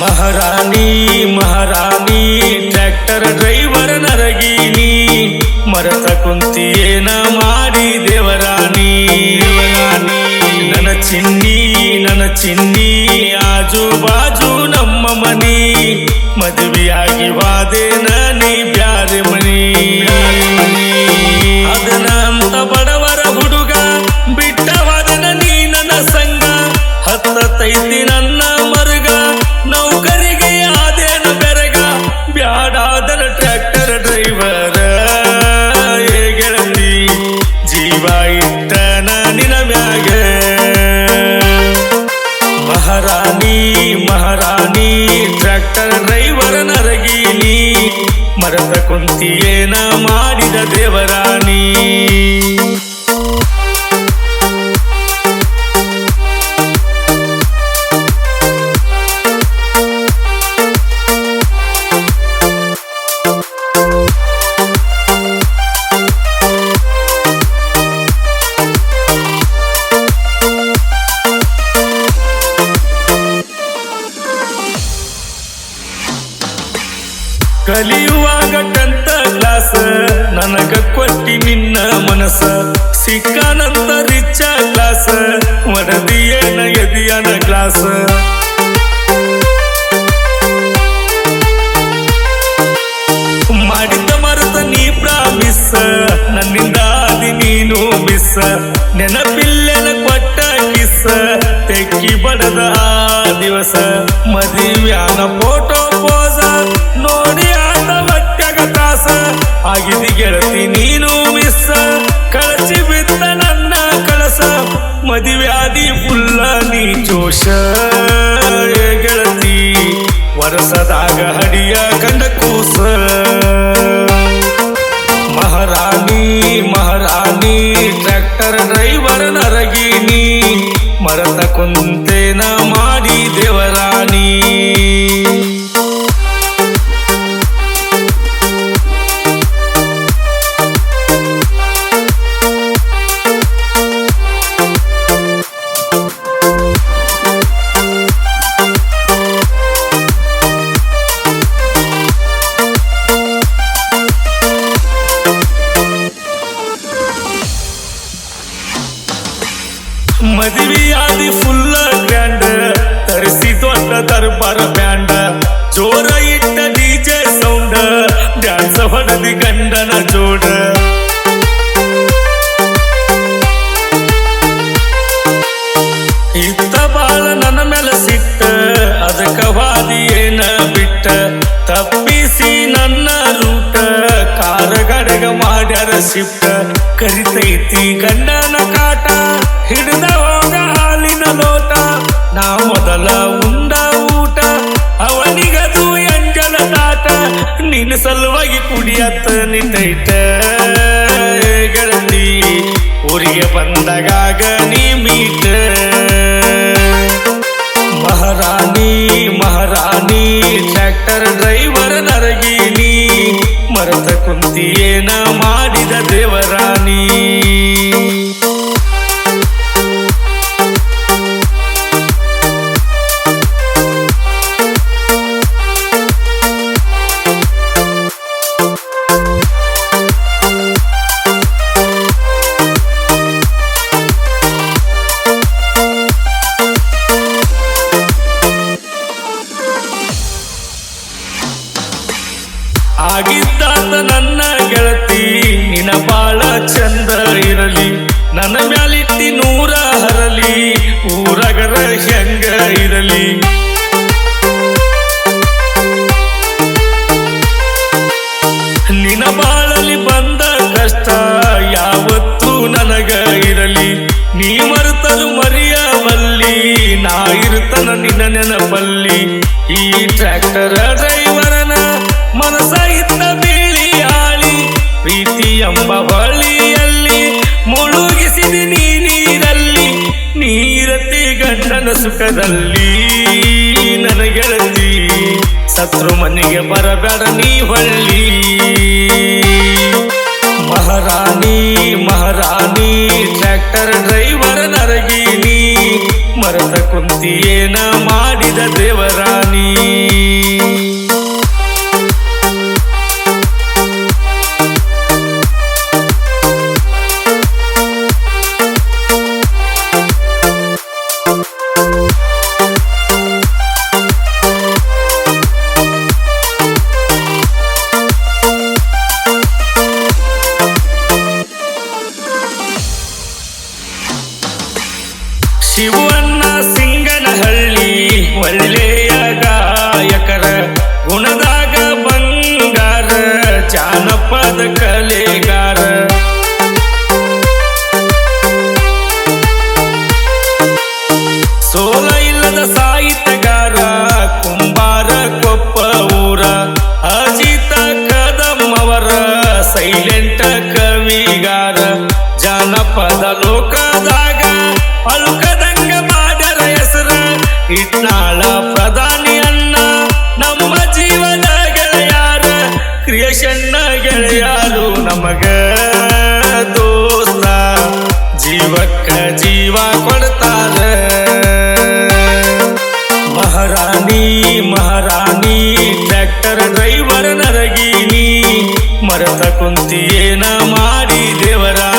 ಮಹಾರಾಣಿ Maharani tractor driver ನರಗಿನಿ, ಮರತ ಕುಂತಿಯೇನ ಮಾಡಿ ದೇವರಾಣಿ. ನನ್ನ ಚಿನ್ನಿ ನನ್ನ ಚಿನ್ನಿ, ಆಜು ಬಾಜು ನಮ್ಮ ಮನಿ, ಮದುವೆಯಾಗಿ ವಾದೆ ನನಿ ಬ್ಯಾರೆ ಮನಿ. ಅದನಂತ ಬಡವರ ಹುಡುಗ, ಬಿಟ್ಟವಾದನ ನೀ ನನ್ನ ಸಂಗ ಹತ್ತೈದಿನ ಕುಂತಿಯೇನ ಮಾಡಿದ ದೇವರಾಣಿ? ಕಲಿಯುವಾಗ ಕ್ಲಾಸ್ ಮಾಡಿದ್ದ ಮರೆತ ನೀ ಪ್ರಾಮಿಸ್ ನನ್ನಿಂದ ಆದಿ ನೀನು ಮಿಸ್. ನೆನಪಿಲ್ಲನ ಕೊಟ್ಟ ಕಿಸ್, ತೆಕ್ಕಿ ಬಡದ ಆ ದಿವಸ. ಮದುವ್ಯಾನ ಏ ಗೆಳತಿ, ವರಸದಾಗ ಹಡಿಯ ಕಂಡ ಕೂಸ. ಮಹಾರಾಣಿ ಮಹಾರಾಣಿ, ಟ್ರ್ಯಾಕ್ಟರ್, ಡ್ರೈವರ್ ನರಗೀನಿ ಮರತ ಕುಂತೇನ ಮಾಡಿ ದೇವರಾಣಿ. ಮದುವೆಯಾದಿ ಫುಲ್ಲ ಗ್ರ್ಯಾಂಡ್ ತರಿಸಿ ದೊಡ್ಡ ದರ್ಬಾರ ಬ್ಯಾಂಡ. ಜೋರ ಇಟ್ಟ ಡಿಜೆ ಸೌಂಡ ಡ್ಯಾನ್ಸ್ ಹೊಡೆದಿ ಗಂಡನ ಜೋಡ. ಇತ್ತ ಬಾಳ ನನ್ನ ಮೇಲೆ ಸಿಟ್ಟ. ಅದಕ್ಕ ವಾದಿ ಏನ ಬಿಟ್ಟ. ತಪ್ಪಿಸಿ ನನ್ನ ರೂಟ. ಕಾರ ಗಡಗ ಮಾಡ್ಯಾರ ಶಿಫ್ಟ ಕರಿತೈತಿ ಗಂಡನ ಕಾಟ ಹಿಡಿದ ಹೋಗ ಹಾಲಿನ ಲೋಟ. ನಾ ಮೊದಲ ಉಂಡ ಊಟ ಅವನಿಗದು ಎಂಜಲ ತಾಟ ನಿನ್ನ ಸಲುವಾಗಿ ಕುಡಿಯತ್ತ ನಿಂತೈಟ ಗೆಳತಿ ಊರಿಗೆ ಬಂದಾಗ ನೀ ಮೀಟ. ಮಹಾರಾಣಿ ಮಹಾರಾಣಿ ಟ್ರ್ಯಾಕ್ಟರ್ ಡ್ರೈವರ್ ನರಗೀನಿ ಮರತ ಕುಂತಿಯೇನ ಮಾಡಿದ ದೇವರಾಣಿ ಹೆಂಗ ಇರಲಿ? ನಿನ ಬಾಳಲಿ ಬಂದ ಕಷ್ಟ ಯಾವತ್ತೂ ನನಗ ಇರಲಿ. ನೀ ಮರೆತರು ಮರಿಯಬಲ್ಲಿ, ನಾ ಇರ್ತನ ನಿನ್ನ ನೆನಪಲ್ಲಿ. ಈ ಟ್ರ್ಯಾಕ್ಟರ್ ಸುಖದಲ್ಲಿ ನನ್ನ ಗೆಳತಿ ಸತ್ರು ಮನೆಗೆ ಬರಬೇಡ ನೀ ಹೊಳ್ಳಿ. ಮಹಾರಾಣಿ ಮಹಾರಾಣಿ ಟ್ರ್ಯಾಕ್ಟರ್ ಡ್ರೈವರ್ ನರಗಿನಿ. ಮರದ ಕುಂತಿಯೇನ ಮಾಡಿದ ದೇವರಾಣಿ cara, una ಜೀವ ಕೊಡ್ತಾರೆ. ಮಹಾರಾಣಿ ಮಹಾರಾಣಿ ಟ್ರ್ಯಾಕ್ಟರ್ ಡ್ರೈವರ್ ನರಗಿನಿ ಮರತ ಕುಂತಿಯೇನ ಮಾಡಿ ದೇವರಾಣಿ